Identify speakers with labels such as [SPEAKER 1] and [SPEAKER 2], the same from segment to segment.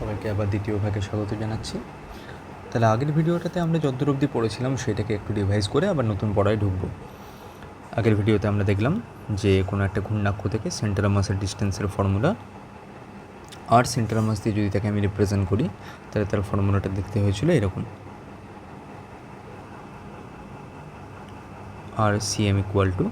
[SPEAKER 1] সবাইকে আবার দ্বিতীয় ভাগে স্বাগত জানাচ্ছি। তাহলে আগের ভিডিওটাতে আমরা যতদূর অবধি পড়েছিলাম, সেটাকে একটু রিভাইজ করে আবার নতুন পড়ায় ঢুকবো। আগের ভিডিওতে আমরা দেখলাম যে কোনো একটা ঘূর্ণাক্ষ থেকে সেন্ট্রাল মাসের ডিস্টেন্সের ফর্মুলা আর সেন্ট্রাল মাস দিয়ে যদি তাকে আমি রিপ্রেজেন্ট করি, তাহলে তার ফর্মুলাটা দেখতে হয়েছিল এরকম। আর সিএম ইকুয়াল টু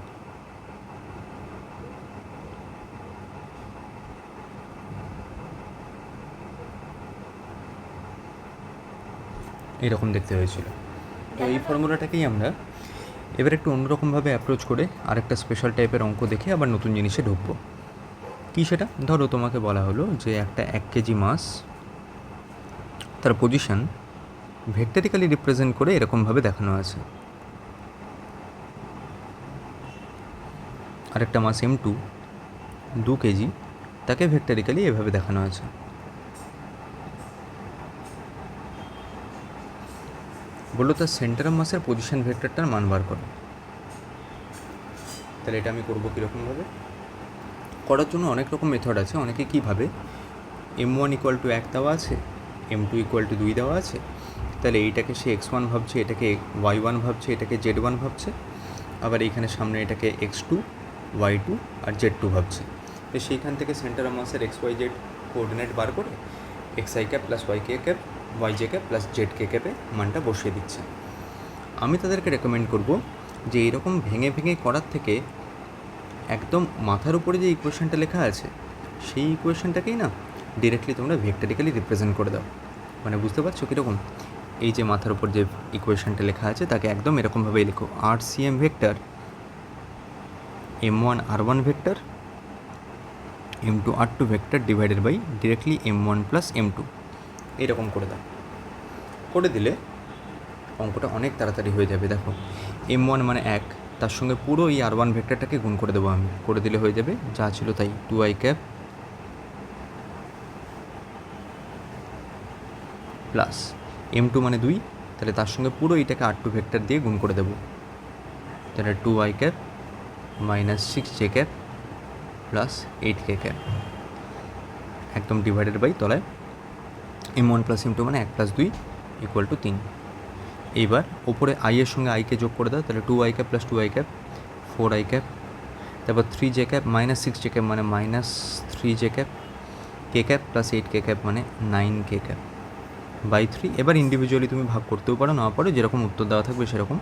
[SPEAKER 1] এরকম দেখতে হয়েছিল। তো এই ফর্মুলাটাকেই আমরা এবার একটু অন্যরকমভাবে অ্যাপ্রোচ করে আরেকটা স্পেশাল টাইপের অঙ্ক দেখে আবার নতুন জিনিসে ঢুকবো। কী সেটা? ধরো তোমাকে বলা হলো যে একটা এক কেজি মাস তার পজিশন ভেক্টরিক্যালি রিপ্রেজেন্ট করে এরকমভাবে দেখানো আছে। আরেকটা মাস এম টু দু কেজি, তাকে ভেক্টরিক্যালি এভাবে দেখানো আছে। বলল তার সেন্টার মাসের পজিশন ভেক্টরটার মান বার করো। তাহলে এটা আমি করব কীরকমভাবে? করার জন্য অনেক রকম মেথড আছে। অনেকে কী ভাবে? এম ওয়ান ইকুয়াল টু এক দেওয়া আছে এম টু ইকুয়াল টু দুই দেওয়া আছে। তাহলে এইটাকে সে এক্স ওয়ান ভাবছে, এটাকে ওয়াই ওয়ান ভাবছে, এটাকে জেড ওয়ান ভাবছে। আবার এইখানে সামনে এটাকে এক্স টু ওয়াই টু আর জেড টু ভাবছে। তো সেইখান থেকে সেন্টার অফ মাসের এক্স ওয়াই জেড কোঅর্ডিনেট বার করে X I cap plus Y K cap Y J cap plus Z K ক্যাপে মানটা বসিয়ে দিচ্ছে। আমি তাদেরকে রেকমেন্ড করব যে এরকম ভেঙে ভেঙে করার থেকে একদম মাথার উপরে যে ইকুয়েশনটা লেখা আছে, সেই ইকুয়েশনটাকেই না ডিরেক্টলি তোমরা ভেক্টরিক্যালি রিপ্রেজেন্ট করে দাও। মানে বুঝতে পারছ কীরকম? এই যে মাথার উপর যে ইকুয়েশনটা লেখা আছে, তাকে একদম এরকমভাবেই লেখো। আর C M vector M one R one vector M two R two vector divided by directly M one plus M two এরকম করে দাও। করে দিলে অঙ্কটা অনেক তাড়াতাড়ি হয়ে যাবে, দেখো। এম ওয়ান মানে এক, তার সঙ্গে পুরো এই আর ওয়ান ভেক্টরটাকে গুণ করে দেবো আমি। করে দিলে হয়ে যাবে, যা ছিল তাই two I cap plus M two মানে দুই, তাহলে তার সঙ্গে পুরো এইটাকে আর টু ভেক্টর দিয়ে গুণ করে দেবো। তাহলে two I cap minus six J cap plus eight K cap একদম ডিভাইডেড বাই তলায় M one plus M two মানে এক প্লাস দুই ইকুয়াল টু তিন। এইবার ওপরে আই এর সঙ্গে আইকে যোগ করে দাও, তাহলে two I cap plus two I cap four I cap তারপর three J cap minus six J cap মানে minus three J cap K cap plus eight K cap মানে nine K cap by three এবার individually তুমি ভাগ করতেও পারো না পারো যেরকম উত্তর দেওয়া থাকবে সেরকম।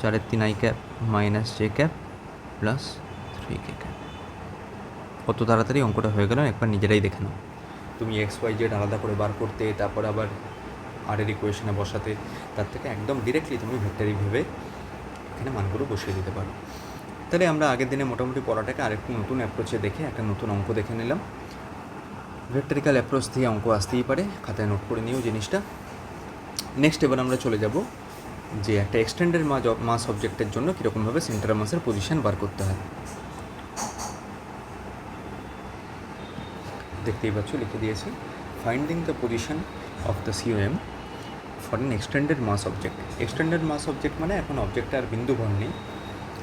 [SPEAKER 1] চারের তিন I cap minus J cap plus three K cap কত তাড়াতাড়ি অঙ্কটা হয়ে গেল, একবার নিজেরাই দেখে নাও। তুমি এক্স ওয়াই জেড আলাদা করে বার করতে, তারপর আবার আরের ইকুয়েশনে বসাতে, তার থেকে একদম ডিরেক্টলি তুমি ভেক্টরি ভেবে এখানে মানগুলো বসিয়ে দিতে পারো। তাহলে আমরা আগের দিনে মোটামুটি পড়াটাকে আরেকটু নতুন অ্যাপ্রোচে দেখে একটা নতুন অঙ্ক দেখে নিলাম। ভেক্টরিক্যাল অ্যাপ্রোচ দিয়ে অঙ্ক আসতেই পারে, খাতায় নোট করে নিও জিনিসটা। নেক্সট এবার আমরা চলে যাব যে একটা এক্সটেন্ডেড মা মাস অবজেক্টের জন্য কীরকমভাবে সেন্টার মাসের পজিশন বার করতে হয়। দেখতেই পাচ্ছ, লিখে দিয়েছি finding the position of the COM for an extended mass object extended mass object মানে এখন অবজেক্টে আর বিন্দু ভর নেই।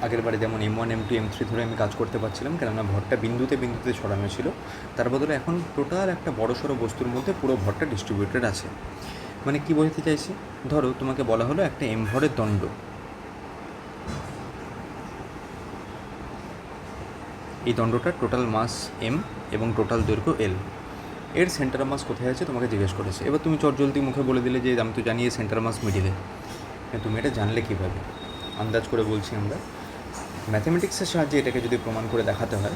[SPEAKER 1] আগের বারে যেমন M one M two M three ধরে আমি কাজ করতে পারছিলাম, কেননা ভরটা বিন্দুতে বিন্দুতে ছড়ানো ছিল। তার বদলে এখন টোটাল একটা বড় সড়ো বস্তুর মধ্যে পুরো ভরটা ডিস্ট্রিবিউটেড আছে। মানে কি বোঝাতে চাইছি? ধরো, তোমাকে বলা হলো একটা এম ভরের দণ্ড। এই দণ্ডটার টোটাল মাস এম এবং টোটাল দৈর্ঘ্য এল। এর সেন্টার মাস কোথায় আছে তোমাকে জিজ্ঞেস করেছে। এবার তুমি চটজলদি মুখে বলে দিলে যে আমি তো জানি সেন্টার মাস মিডিলে তুমি এটা জানলে কীভাবে? আন্দাজ করে বলছি আমরা। ম্যাথামেটিক্সের সাহায্যে এটাকে যদি প্রমাণ করে দেখাতে হয়,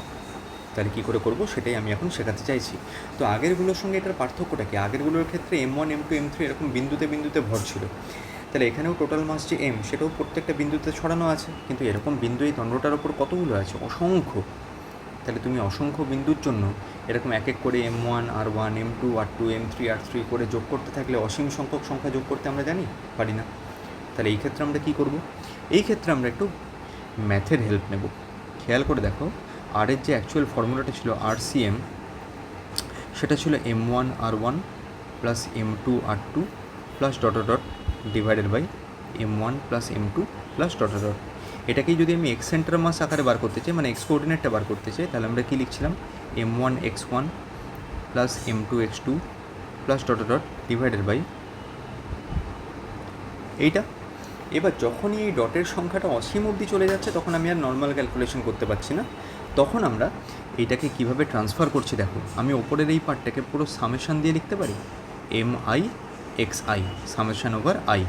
[SPEAKER 1] তাহলে কী করে করব সেটাই আমি এখন শেখাতে চাইছি। তো আগেরগুলোর সঙ্গে এটার পার্থক্যটা কি? আগেরগুলোর ক্ষেত্রে M one M two M three এরকম বিন্দুতে বিন্দুতে ভর ছিল। তাহলে এখানেও টোটাল মাস যে এম সেটাও প্রত্যেকটা বিন্দুতে ছড়ানো আছে। কিন্তু এরকম বিন্দু এই দণ্ডটার ওপর কতগুলো আছে? অসংখ্য। তাহলে তুমি অসংখ্য বিন্দুর জন্য এরকম এক এক করে M one R one M two R two M three R three করে যোগ করতে থাকলে অসীম সংখ্যক সংখ্যা যোগ করতে আমরা জানি? পারি না। তাহলে এই ক্ষেত্রে আমরা কী করব? এই ক্ষেত্রে আমরা একটু ম্যাথের হেল্প নেব। খেয়াল করে দেখো আর এর যে অ্যাকচুয়াল ফর্মুলাটা ছিল আর সি এম সেটা ছিল M one R one plus M two R two plus dot dot divided by M one plus M two plus dot dot এটাকেই যদি আমি এক্স সেন্টার মাস আকারে বার করতে চাই মানে এক্স কোঅর্ডিনেটটা বার করতে চাই, তাহলে আমরা কী লিখছিলাম? M one X one plus M two X two plus dot dot divided by এইটা। এবার যখনই এই ডটের সংখ্যাটা অসীম অবধি চলে যাচ্ছে, তখন আমি আর নর্মাল ক্যালকুলেশন করতে পারছি না। তখন আমরা এইটাকে কীভাবে ট্রান্সফার করছি দেখো, আমি ওপরের এই পার্টটাকে পুরো সামেশান দিয়ে লিখতে পারি? M I X I summation over I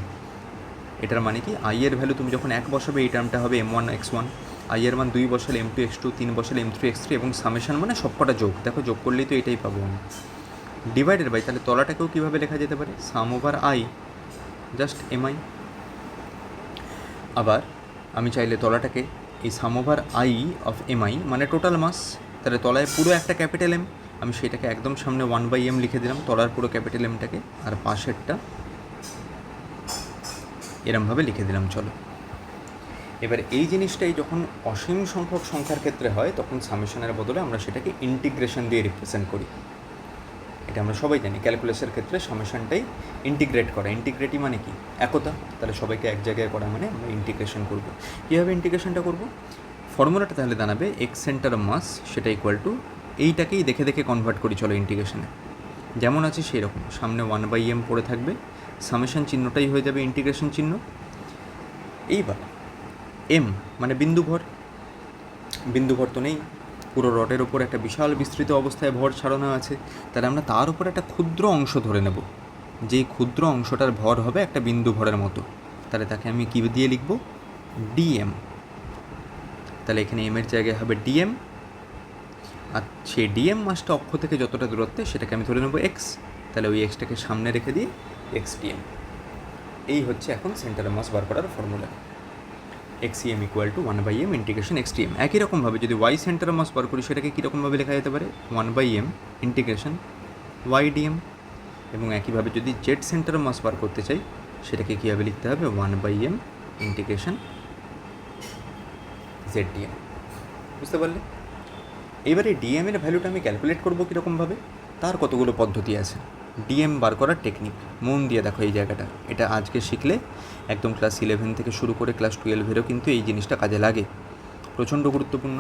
[SPEAKER 1] এটার মানে কি? আই এর ভ্যালু তুমি যখন এক বসাবে, এই টার্মটা হবে M one X one I এর মান দুই বসালে এম টু এক্স টু তিন বসালে এম থ্রি এক্স থ্রি এবং সামেশান মানে সবকটা যোগ। দেখো, যোগ করলেই তো এটাই পাবো আমি। ডিভাইডেড বাই তাহলে তলাটাকেও কীভাবে লেখা যেতে পারে? Sum over I just M I আবার আমি চাইলে তলাটাকে এই sum over I of M I মানে টোটাল মাস তাহলে তলায় পুরো একটা ক্যাপিটাল এম আমি সেটাকে একদম সামনে ওয়ান বাই এম লিখে দিলাম, তলার পুরো ক্যাপিটাল এমটাকে আর পাশেরটা এরমভাবে লিখে দিলাম, চলো। এবার এই জিনিসটাই যখন অসীম সংখ্যক সংখ্যার ক্ষেত্রে হয়, তখন সামেশনের বদলে আমরা সেটাকে ইন্টিগ্রেশন দিয়ে রিপ্রেজেন্ট করি। এটা আমরা সবাই জানি ক্যালকুলেশনের ক্ষেত্রে সামেশনটাই ইন্টিগ্রেট করা। ইন্টিগ্রেটি মানে কি? একতা। তাহলে সবাইকে এক জায়গায় করা মানে আমরা ইন্টিগ্রেশন করব। কীভাবে ইন্টিগ্রেশনটা করব? ফর্মুলাটা তাহলে দাঁড়াবে এক্স সেন্টার অফ মাস সেটা ইকুয়াল টু এইটাকেই দেখে দেখে কনভার্ট করি, চলো ইন্টিগ্রেশনে যেমন আছে সেই রকম সামনে ওয়ান বাই এম পড়ে থাকবে। সামেশন চিহ্নটাই হয়ে যাবে ইন্টিগ্রেশন চিহ্ন। এইবার এম মানে বিন্দু ভর বিন্দু ভর তো নেই। পুরো রডের ওপর একটা বিশাল বিস্তৃত অবস্থায় ভর ছাড়ানো আছে। তাহলে আমরা তার উপর একটা ক্ষুদ্র অংশ ধরে নেব। যেই ক্ষুদ্র অংশটার ভর হবে একটা বিন্দু ভরের মতো। তাহলে তাকে আমি কী দিয়ে লিখব? ডিএম তাহলে এখানে এম এর জায়গায় হবে ডিএম আর সেই ডিএম মাসটা অক্ষ থেকে যতটা দূরত্বে সেটাকে আমি ধরে নেব এক্স তাহলে ওই এক্সটাকে সামনে রেখে দিয়ে এক্স ডিএম এই হচ্ছে এখন সেন্টার মাস বার করার formula X M equal to one by M integration X M একই রকমভাবে যদি ওয়াই সেন্টার মাস বার করি, সেটাকে কীরকমভাবে লেখা যেতে পারে? One by M integration Y DM এবং একইভাবে যদি জেড সেন্টার মাস বার করতে চাই, সেটাকে কীভাবে লিখতে হবে? One by M integration Z DM বুঝতে পারলে? এবারে ডিএম এর ভ্যালুটা আমি ক্যালকুলেট করব কীরকমভাবে? তার কতগুলো পদ্ধতি আছে? ডিএম বার করার টেকনিক মন দিয়ে দেখো এই জায়গাটা। এটা আজকে শিখলে একদম ক্লাস ইলেভেন থেকে শুরু করে ক্লাস টুয়েলভেরও কিন্তু এই জিনিসটা কাজে লাগে। প্রচণ্ড গুরুত্বপূর্ণ।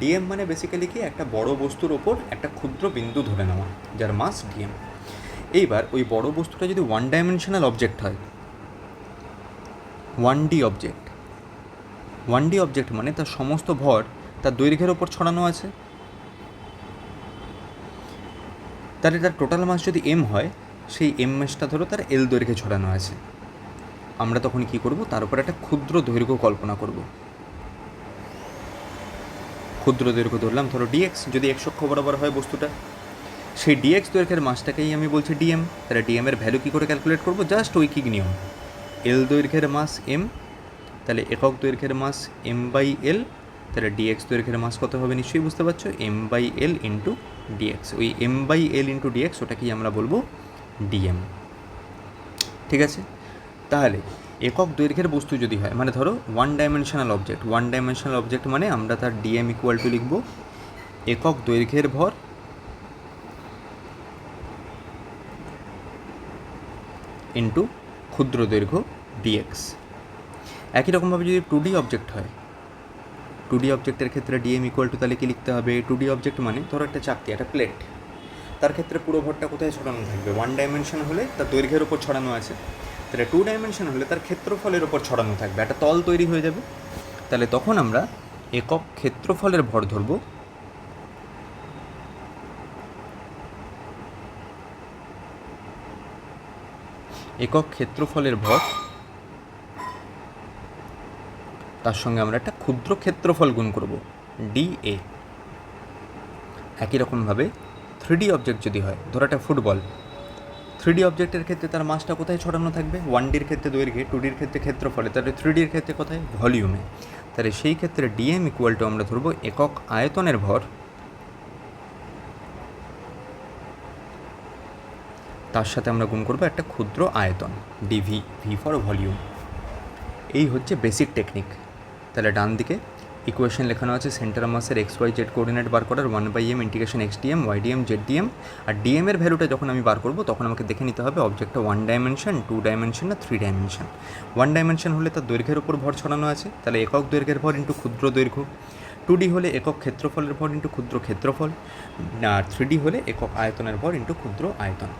[SPEAKER 1] ডিএম মানে বেসিক্যালি কি? একটা বড় বস্তুর ওপর একটা ক্ষুদ্র বিন্দু ধরে নেওয়া, যার মাস ডিএম এইবার ওই বড় বস্তুটা যদি ওয়ান ডাইমেনশনাল অবজেক্ট হয় one D object one D object মানে তার সমস্ত ভর তার দৈর্ঘ্যের ওপর ছড়ানো আছে। তাহলে তার টোটাল মাস যদি এম হয়, সেই এম মাসটা ধরো তার এল দৈর্ঘ্যে ছড়ানো আছে। আমরা তখন কি করব? তার উপর একটা ক্ষুদ্র দৈর্ঘ্য কল্পনা করব। ক্ষুদ্র দৈর্ঘ্য ধরলাম, ধরো ডিএক্স যদি এক অক্ষ বরাবর হয় বস্তুটা, সেই ডিএক্স দৈর্ঘ্যের মাসটাকেই আমি বলছি ডিএম তাহলে ডিএম এর ভ্যালু কী করে ক্যালকুলেট করব? জাস্ট ওই ঐকিক নিয়ম। এল দৈর্ঘ্যের মাস এম তাহলে একক দৈর্ঘ্যের মাস এম বাই এল তাহলে ডিএক্স দৈর্ঘ্যের মাস কত হবে নিশ্চয়ই বুঝতে পারছ? M by L into DX ওই M by L into DX ওটাকেই আমরা বলব ডিএম ঠিক আছে? তাহলে একক দৈর্ঘ্যের বস্তু যদি হয় মানে ধরো one dimensional object one dimensional object মানে আমরা তার ডিএম ইকুয়াল টু লিখব একক দৈর্ঘ্যের ভর ইন্টু ক্ষুদ্র দৈর্ঘ্য ডিএক্স একই রকমভাবে যদি টু ডি অবজেক্ট হয় টু ডি অবজেক্টের ক্ষেত্রে ডিএম ইকুয়াল টু তাহলে কী লিখতে হবে? টু ডি অবজেক্ট মানে ধরো একটা চাকতি, একটা প্লেট তার ক্ষেত্রে পুরো ভরটা কোথায় ছড়ানো থাকবে? ওয়ান ডাইমেনশন হলে তার দৈর্ঘ্যের ওপর ছড়ানো আছে। তাহলে টু ডাইমেনশন হলে তার ক্ষেত্রফলের ওপর ছড়ানো থাকবে। একটা তল তৈরি হয়ে যাবে। তাহলে তখন আমরা একক ক্ষেত্রফলের ভর ধরব। একক ক্ষেত্রফলের ভর তার সঙ্গে আমরা একটা ক্ষুদ্র ক্ষেত্রফল গুণ করব, ডি এ। একই রকমভাবে থ্রি ডি অবজেক্ট যদি হয়, ধরো একটা ফুটবল। থ্রি ডি অবজেক্টের ক্ষেত্রে তার মাসটা কোথায় ছড়ানো থাকবে? ওয়ান ডির ক্ষেত্রে দৈর্ঘ্যে টু ডির ক্ষেত্রে ক্ষেত্রফলে, তাহলে থ্রি ডির ক্ষেত্রে কোথায়? ভলিউমে। তাহলে সেই ক্ষেত্রে ডিএম ইকুয়াল টু আমরা ধরবো একক আয়তনের ভর। তার সাথে আমরা গুণ করব একটা ক্ষুদ্র আয়তন ডিভি ভি ফর ভলিউম এই হচ্ছে বেসিক টেকনিক তাহলে ডান দিকে ইকুয়েশন লেখানো আছে সেন্টার মাসের এক্স ওয়াই জেড কোঅর্ডিনেট বার করার one by M integration X DM Y DM Z DM R DM এর ভ্যালুটা যখন আমি বার করব, তখন আমাকে দেখে নিতে হবে অবজেক্টটা ওয়ান ডাইমেনশন টু ডাইমেনশন না থ্রি ডাইমেনশন ওয়ান ডাইমেনশন হলে তার দৈর্ঘ্যের উপর ভর ছড়ানো আছে, তাহলে একক দৈর্ঘ্যের ভর ইন্টু ক্ষুদ্র দৈর্ঘ্য। টু ডি হলে একক ক্ষেত্রফলের ভর ইন্টু ক্ষুদ্র ক্ষেত্রফল, আর থ্রি ডি হলে একক আয়তনের ভর ইন্টু ক্ষুদ্র আয়তন।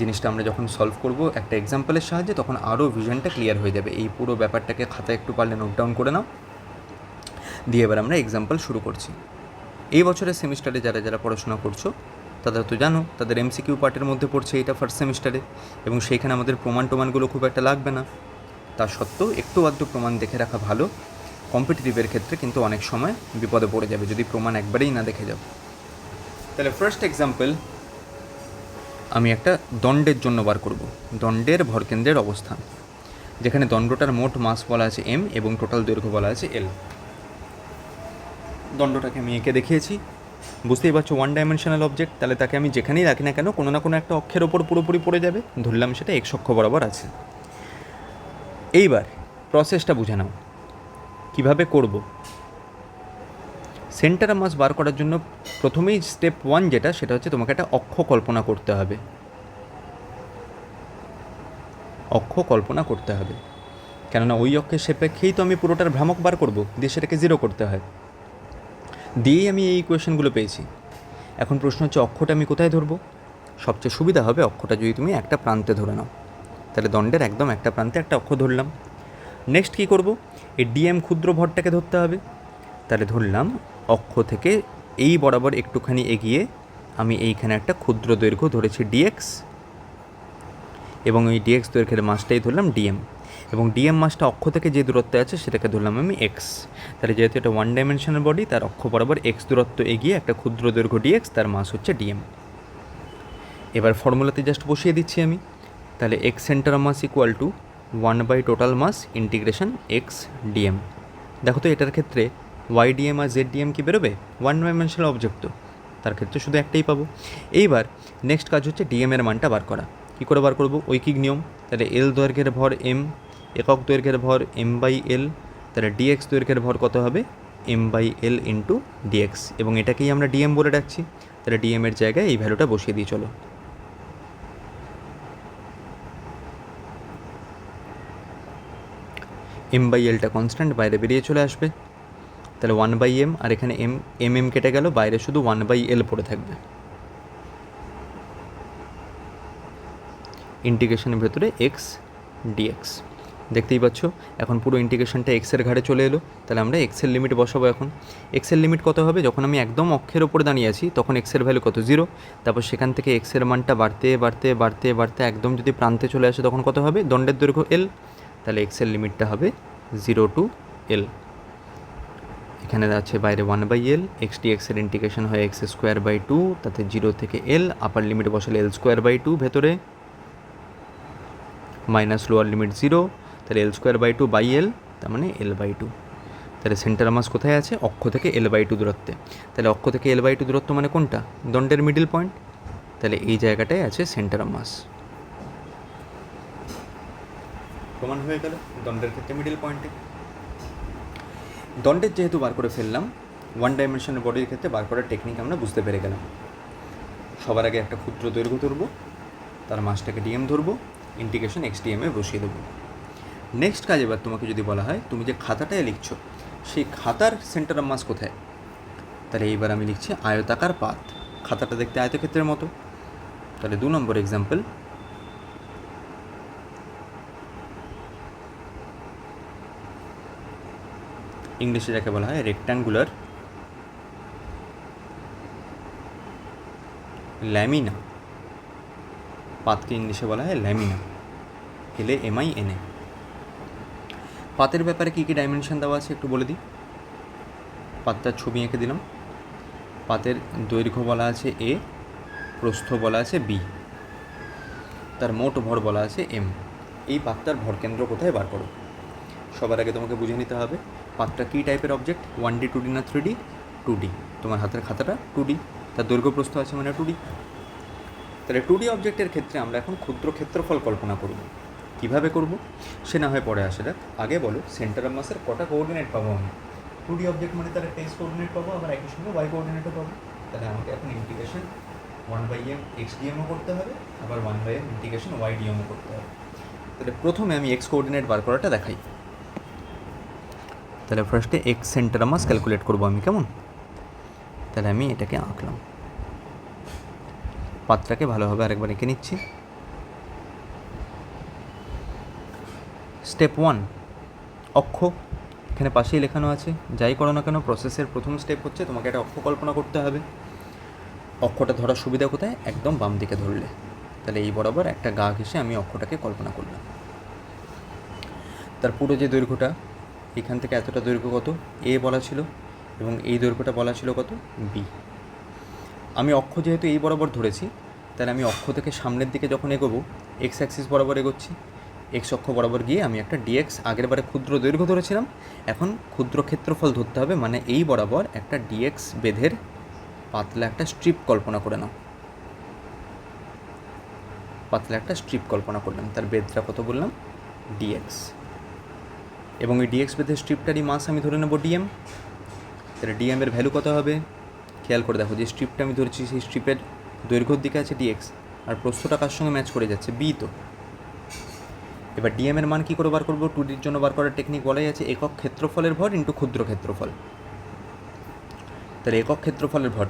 [SPEAKER 1] জিনিসটা আমরা যখন সলভ করব, একটা এক্সাম্পলের সাহায্যে, তখন আরও ভিশনটা ক্লিয়ার হয়ে যাবে। এই পুরো ব্যাপারটাকে খাতায় একটু পারলে নোট ডাউন করে নাও। দিয়ে এবার আমরা এক্সাম্পল শুরু করছি। এই বছরের সেমিস্টারে যারা যারা পড়াশোনা করছ তারা তো জানো, তাদের এমসিকিউ পার্টের মধ্যে পড়ছে এটা ফার্স্ট সেমিস্টারে এবং সেইখানে আমাদের প্রমাণ টমানগুলো খুব একটা লাগবে না। তা সত্ত্বেও একটু আধটু প্রমাণ দেখে রাখা ভালো। কম্পিটিটিভের ক্ষেত্রে কিন্তু অনেক সময় বিপদে পড়ে যাবে যদি প্রমাণ একবারেই না দেখে যাও। তাহলে ফার্স্ট এক্সাম্পল আমি একটা দণ্ডের জন্য বার করব। দণ্ডের ভরকেন্দ্রের অবস্থান। যেখানে দণ্ডটার মোট মাস বলা আছে এম এবং টোটাল দৈর্ঘ্য বলা আছে এল দণ্ডটাকে আমি এঁকে দেখিয়েছি। বুঝতেই পারছ ওয়ান ডাইমেনশনাল অবজেক্ট তাহলে তাকে আমি যেখানেই রাখি না কেন, কোনো না কোনো একটা অক্ষের ওপর পুরোপুরি পড়ে যাবে। ধরলাম সেটা এক অক্ষ বরাবর আছে। এইবার প্রসেসটা বুঝে নাও। কীভাবে করব? সেন্টার মাস বার করার জন্য প্রথমেই স্টেপ ওয়ান যেটা, সেটা হচ্ছে তোমাকে একটা অক্ষ কল্পনা করতে হবে। অক্ষ কল্পনা করতে হবে। কেননা ওই অক্ষের সাপেক্ষেই তো আমি পুরোটার ভ্রামক বার করব, দিয়ে সেটাকে জিরো করতে হয়। দিয়েই আমি এই কোয়েশনগুলো পেয়েছি। এখন প্রশ্ন হচ্ছে অক্ষটা আমি কোথায় ধরবো? সবচেয়ে সুবিধা হবে অক্ষটা যদি তুমি একটা প্রান্তে ধরে নাও। তাহলে দণ্ডের একদম একটা প্রান্তে একটা অক্ষ ধরলাম। নেক্সট কী করব? এই ডিএম ক্ষুদ্র ভরটাকে ধরতে হবে। তাহলে ধরলাম, অক্ষ থেকে এই বরাবর একটুখানি এগিয়ে আমি এইখানে একটা ক্ষুদ্র দৈর্ঘ্য ধরেছি ডিএক্স এবং এই ডিএক্স দৈর্ঘ্যের মাসটাই ধরলাম ডিএম এবং ডিএম মাসটা অক্ষ থেকে যে দূরত্বে আছে সেটাকে ধরলাম আমি এক্স তাহলে যেহেতু এটা ওয়ান ডাইমেনশনাল বডি তার অক্ষ বরাবর এক্স দূরত্ব এগিয়ে একটা ক্ষুদ্র দৈর্ঘ্য ডিএক্স তার মাস হচ্ছে ডিএম এবার ফর্মুলাতে জাস্ট বসিয়ে দিচ্ছি আমি। তাহলে X centre mass equal to one by total mass integration X DM দেখো তো এটার ক্ষেত্রে ওয়াই ডিএম আর জেড ডিএম কি বেরোবে? ওয়ান ডাইমেনশনাল অবজেক্ট তো। তার ক্ষেত্রে শুধু একটাই পাবো। এইবার নেক্সট কাজ হচ্ছে ডিএম এর মানটা বার করা। কী করে বার করব? ঐকিক নিয়ম। তাহলে এল দৈর্ঘ্যের ভর এম একক দৈর্ঘ্যের ভর এম বাই এল তাহলে ডিএক্স দৈর্ঘ্যের ভর কত হবে? M by L into DX এবং এটাকেই আমরা ডিএম বলে ডাকছি। তাহলে ডিএম এর জায়গায় এই ভ্যালুটা বসিয়ে দিই, চলো। এম বাই এলটা কনস্ট্যান্ট বাইরে বেরিয়ে চলে আসবে। তাহলে ওয়ান বাই এম আর এখানে এম এম এম কেটে গেল, বাইরে শুধু ওয়ান বাই এল পড়ে থাকবে। ইন্টিগ্রেশনের ভেতরে এক্স ডিএক্স দেখতেই পাচ্ছ, এখন পুরো ইন্টিগ্রেশনটা এক্সের ঘাড়ে চলে এলো। তাহলে আমরা এক্সের লিমিট বসাবো এখন। এক্সের লিমিট কত হবে? যখন আমি একদম অক্ষের ওপরে দাঁড়িয়ে আছি, তখন এক্সের ভ্যালু কত? জিরো তারপর সেখান থেকে এক্সের মানটা বাড়তে বাড়তে বাড়তে বাড়তে একদম যদি প্রান্তে চলে আসে, তখন কত হবে? দণ্ডের দৈর্ঘ্য এল তাহলে এক্সের লিমিটটা হবে জিরো টু এল এখানে আছে বাইরে one by L X D এক্সের ইন্টিগ্রেশন হয় এক্স স্কোয়ার বাই টু তাতে জিরো থেকে এল আপার লিমিট বসালে এল স্কোয়ার বাই টু ভেতরে। মাইনাস লোয়ার লিমিট জিরো তাহলে L square by two by L তার মানে এল বাই টু তাহলে সেন্টার মাস কোথায় আছে? অক্ষ থেকে এল বাই টু দূরত্বে। তাহলে অক্ষ থেকে এল বাই টু দূরত্ব মানে কোনটা? দণ্ডের মিডিল পয়েন্ট তাহলে এই জায়গাটায় আছে সেন্টার মাস প্রমাণ হয়ে গেল দণ্ডের ক্ষেত্রে মিডিল পয়েন্টে দণ্ডের যেহেতু বার করে ফেললাম ওয়ান ডাইমেনশনাল বডির ক্ষেত্রে বার করার টেকনিক আমরা বুঝতে পেরে গেলাম। সবার আগে একটা ক্ষুদ্র দৈর্ঘ্য ধরবো, তার মাসটাকে ডিএম ধরবো ইন্টিগ্রেশন এক্স ডিএমে বসিয়ে দেবো। নেক্সট কাজ এবার তোমাকে যদি বলা হয়, তুমি যে খাতাটায় লিখছো, সেই খাতার সেন্টার অফ মাস কোথায়? তাহলে এইবার আমি লিখছি আয়তাকার পাত। খাতাটা দেখতে আয়তক্ষেত্রের মতো। তাহলে দু নম্বর এক্সাম্পল ইংলিশে যাকে বলা হয় রেক্ট্যাঙ্গুলার ল্যামিনা পাতকে ইংলিশে বলা হয় ল্যামিনা এলে এমআই এনএ পাতের ব্যাপারে কী কী ডাইমেনশান দেওয়া আছে একটু বলে দিই? পাতটার ছবি এঁকে দিলাম। পাতের দৈর্ঘ্য বলা আছে এ প্রস্থ বলা আছে বি তার মোট ভর বলা আছে এম এই পাতটার ভর কেন্দ্র কোথায় বার করো? সবার আগে তোমাকে বুঝে নিতে হবে, পাতটা কী টাইপের object one D two D না থ্রি ডি টু ডি তোমার হাতের খাতাটা টু ডি তার দৈর্ঘ্য প্রস্থ আছে মানে টু ডি তাহলে টু ডি অবজেক্টের ক্ষেত্রে আমরা এখন ক্ষুদ্র ক্ষেত্রফল কল্পনা করব। কীভাবে করব? সে না হয় পরে আসে। দেখ, আগে বলো সেন্টার অফ মাসের কটা কোঅর্ডিনেট পাবো আমি? টু ডি অবজেক্ট মানে তাহলে টেক্স কোঅর্ডিনেট পাবো, আবার একই সঙ্গে ওয়াই কোঅর্ডিনেটও পাবো। তাহলে আমাকে এখন integration one by M X DMO করতে হবে, আবার one by M integration Y DMO করতে হবে। তাহলে প্রথমে আমি এক্স কোঅর্ডিনেট বার করাটা দেখাই। তাহলে ফার্স্টে এক্স সেন্টার মাস ক্যালকুলেট করব আমি, কেমন? তাহলে আমি এটাকে আঁকলাম। পাত্রাকে ভালোভাবে আরেকবার এঁকে নিচ্ছি। স্টেপ ওয়ান, অক্ষ। এখানে পাশেই লেখানো আছে, যাই করো না কেন প্রসেসের প্রথম স্টেপ হচ্ছে তোমাকে একটা অক্ষ কল্পনা করতে হবে। অক্ষটা ধরার সুবিধা কোথায়? একদম বাম দিকে ধরলে। তাহলে এই বরাবর একটা গা ঘেসে আমি অক্ষটাকে কল্পনা করলাম। তার পুরো যে দৈর্ঘ্যটা, এখান থেকে এতটা দৈর্ঘ্য কত? এ বলা ছিল, এবং এই দৈর্ঘ্যটা বলা ছিল কত? বি। আমি অক্ষ যেহেতু এই বরাবর ধরেছি, তাহলে আমি অক্ষ থেকে সামনের দিকে যখন এগোবো এক্স অ্যাক্সিস বরাবর এগোচ্ছি এক্স অক্ষ বরাবর গিয়ে আমি একটা ডিএক্স আগের বারে ক্ষুদ্র দৈর্ঘ্য ধরেছিলাম। এখন ক্ষুদ্র ক্ষেত্রফল ধরতে হবে মানে এই বরাবর একটা ডিএক্স বেধের পাতলা একটা স্ট্রিপ কল্পনা করে নাও। পাতলা একটা স্ট্রিপ কল্পনা করলাম, তার বেধটা কত বললাম? ডিএক্স এবং এই ডিএক্স বেধের স্ট্রিপটারই মাস আমি ধরে নেব ডিএম তাহলে ডিএম এর ভ্যালু কত হবে? খেয়াল করে দেখো, যে স্ট্রিপটা আমি ধরেছি, সেই স্ট্রিপের দৈর্ঘ্যর দিকে আছে ডিএক্স আর প্রস্থটা কার সঙ্গে ম্যাচ করে যাচ্ছে? বি তো। এবার ডিএম এর মান কী করে বার করব? টু ডির জন্য বার করার টেকনিক বলাই আছে একক ক্ষেত্রফলের ভর ইন্টু ক্ষুদ্র ক্ষেত্রফল। তাহলে একক ক্ষেত্রফলের ভর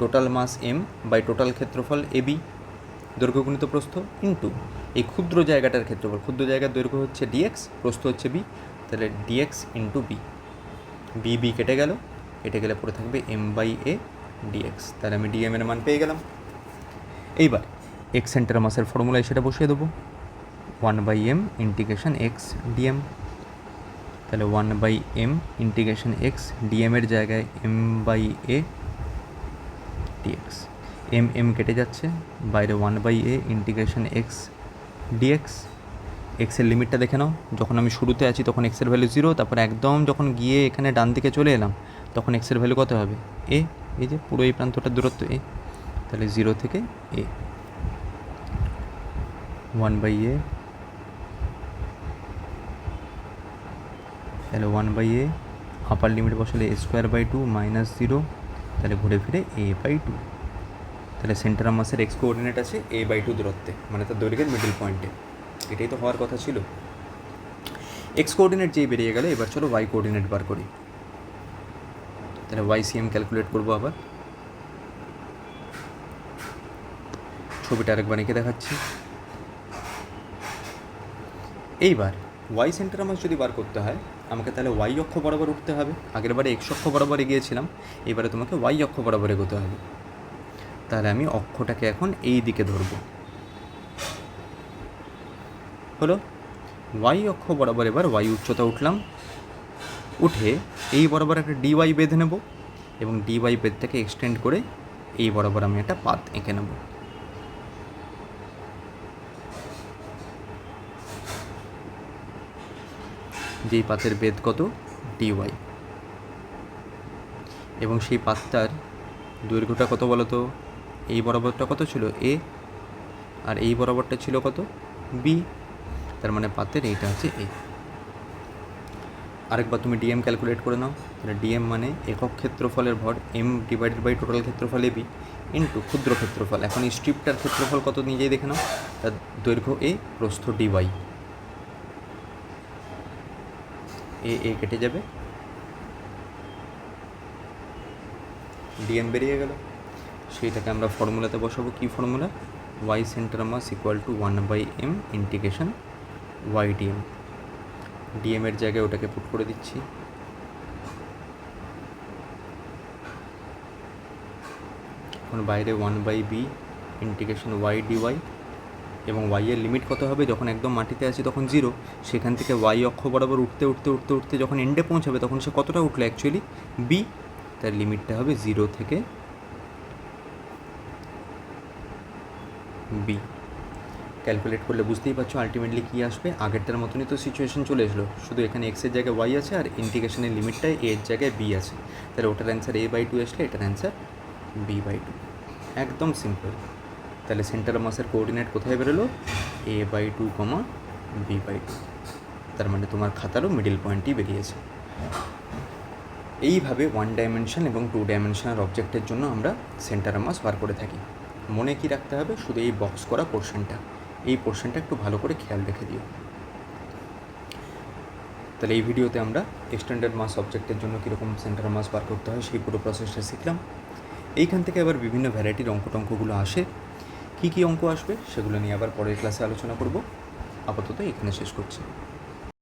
[SPEAKER 1] total mass M by total ক্ষেত্রফল এ বি দৈর্ঘ্য গুণিত প্রস্থ ইন্টু এই ক্ষুদ্র জায়গাটার ক্ষেত্রফল, ক্ষুদ্র জায়গার দৈর্ঘ্য হচ্ছে ডিএক্স প্রস্থ হচ্ছে বি তাহলে DX into B B B কেটে গেল, কেটে গেলে পড়ে থাকবে এম বাই এ ডিএক্স তাহলে আমি ডিএম এর মান পেয়ে গেলাম। এইবার এক্স সেন্টার মাসের ফর্মুলায় সেটা বসিয়ে দেবো। One by M integration X DM তাহলে one by M integration X DM এর জায়গায় M by A DX M M কেটে যাচ্ছে, বাইরে one by A integration X DX এক্সের লিমিটটা দেখে নাও, যখন আমি শুরুতে আছি তখন এক্সের ভ্যালু জিরো তারপর একদম যখন গিয়ে এখানে ডান দিকে চলে এলাম, তখন এক্সের ভ্যালু কত হবে? এ এই যে পুরো এই প্রান্তটার দূরত্ব এ তাহলে জিরো থেকে এ ওয়ান বাই এ তাহলে one by A upper limit বসালে A square by two minus zero তাহলে ঘুরে ফিরে এ বাই টু তাহলে সেন্টার মাসের এক্স কোঅর্ডিনেট আছে এ বাই টু দূরত্বে মানে তার দৈর্ঘ্যের মিডল পয়েন্টে এটাই তো হওয়ার কথা ছিল। এক্স কোঅর্ডিনেট যেই বেরিয়ে গেলে, এবার চলো ওয়াই কোঅর্ডিনেট বার করি। তাহলে ওয়াই সিএম ক্যালকুলেট করব আবার। ছবিটা আরেকবার এঁকে দেখাচ্ছি। এইবার ওয়াই সেন্টার মাস যদি বার করতে হয়, আমাকে তাহলে ওয়াই অক্ষ বরাবর উঠতে হবে। আগের বারে এক্স অক্ষ বরাবর এগিয়েছিলাম, এবারে তোমাকে ওয়াই অক্ষ বরাবর এগোতে হবে। তাহলে আমি অক্ষটাকে এখন এই দিকে ধরবো। হলো? ওয়াই অক্ষ বরাবর এবার ওয়াই উচ্চতা উঠলাম। উঠে এই বরাবর একটা ডিওয়াই বেঁধে নেব এবং ডিওয়াই বেদটাকে এক্সটেন্ড করে এই বরাবর আমি একটা পাত এঁকে নেব। যেই পাতের বেদ কত? ডিওয়াই এবং সেই পাতটার দৈর্ঘ্যটা কত বলো তো এই বরাবরটা কত ছিল? এ আর এই বরাবরটা ছিল কত? বি তার মানে পাতের এইটা হচ্ছে এ আরেকবার তুমি ডিএম ক্যালকুলেট করে নাও। তাহলে ডিএম মানে একক ক্ষেত্রফলের ভর এম ডিভাইডেড বাই টোটাল ক্ষেত্রফল এ বি ইন্টু ক্ষুদ্র ক্ষেত্রফল। এখন স্ট্রিপটার ক্ষেত্রফল কত নিজেই দেখে নাও। তার দৈর্ঘ্য এ প্রস্থ ডিওয়াই এ এ কেটে যাবে। ডিএম বেরিয়ে গেল। সেইটাকে আমরা ফর্মুলাতে বসাবো। কী formula Y centre mass equal to one by M integration Y DM DM এর জায়গায় ওটাকে পুট করে দিচ্ছি। এখন বাইরে one by B integration Y DY এবং ওয়াই এর লিমিট কত হবে? যখন একদম মাটিতে আছি তখন জিরো সেখান থেকে ওয়াই অক্ষ বরাবর উঠতে উঠতে উঠতে উঠতে যখন এন্ডে পৌঁছাবে তখন সে কতটা উঠল অ্যাকচুয়ালি বি তার লিমিটটা হবে জিরো থেকে বি ক্যালকুলেট করলে বুঝতেই পারছ আলটিমেটলি কী আসবে? আগেরটার মতনই তো সিচুয়েশন চলে এসলো। শুধু এখানে এক্সের জায়গায় ওয়াই আছে আর ইন্টিগ্রেশনের লিমিটটায় এর জায়গায় বি আছে। তাহলে ওটার অ্যান্সার এ বাই টু আসলে এটার অ্যান্সার বি বাই টু একদম সিম্পল তাহলে সেন্টার মাসের কোঅর্ডিনেট কোথায় বেরোলো? A by two comma B by two তার মানে তোমার খাতারও মিডিল পয়েন্টই বেরিয়েছে। এইভাবে ওয়ান ডাইমেনশন এবং টু ডাইমেনশনাল অবজেক্টের জন্য আমরা সেন্টার মাস বার করে থাকি। মনে কি রাখতে হবে? শুধু এই বক্স করা পোর্শনটা এই পোর্শনটা একটু ভালো করে খেয়াল রেখে দিও। তাহলে এই ভিডিওতে আমরা এক্সটেন্ডেড মাস অবজেক্টের জন্য কীরকম সেন্টার মাস বার করতে হয় সেই পুরো প্রসেসটা শিখলাম। এইখান থেকে আবার বিভিন্ন ভ্যারাইটির অঙ্ক টঙ্কগুলো আসে। কী কী অঙ্ক আসবে সেগুলো নিয়ে আবার পরের ক্লাসে আলোচনা করব। আপাতত এখানে শেষ করছি।